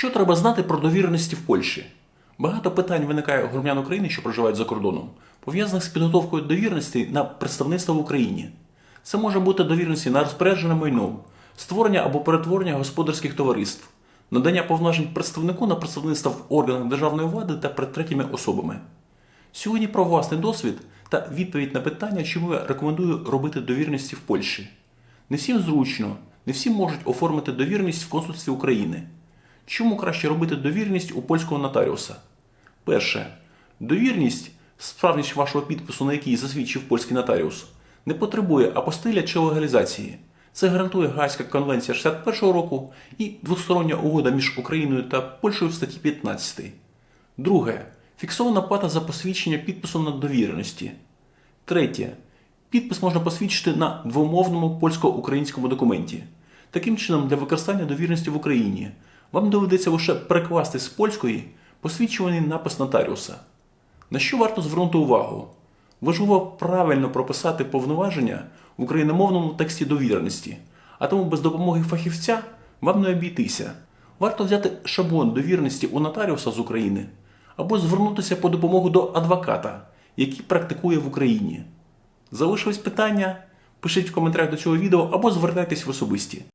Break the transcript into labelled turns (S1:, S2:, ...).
S1: Що треба знати про довіреності в Польщі? Багато питань виникає у громадян України, що проживають за кордоном, пов'язаних з підготовкою довіреності на представництво в Україні. Це може бути довіреності на розпорядження майном, створення або перетворення господарських товариств, надання повноважень представнику на представництво в органах державної влади та перед третіми особами. Сьогодні про власний досвід та відповідь на питання, чому я рекомендую робити довірності в Польщі. Не всім зручно, не всі можуть оформити довірність в консульстві України. Чому краще робити довірність у польського нотаріуса? Перше. Довірність, справність вашого підпису, на який засвідчив польський нотаріус, не потребує апостиля чи легалізації. Це гарантує Гаазька конвенція 61 року і двостороння угода між Україною та Польщею в статті 15. Друге. Фіксована плата за посвідчення підпису на довіреності. Третє. Підпис можна посвідчити на двомовному польсько-українському документі. Таким чином, для використання довіреності в Україні вам доведеться лише перекласти з польської посвідчуваний напис нотаріуса. На що варто звернути увагу? Важливо правильно прописати повноваження в україномовному тексті довіреності, а тому без допомоги фахівця вам не обійтися. Варто взяти шаблон довіреності у нотаріуса з України або звернутися по допомогу до адвоката, який практикує в Україні. Залишились питання? Пишіть в коментарях до цього відео або звертайтесь в особисті.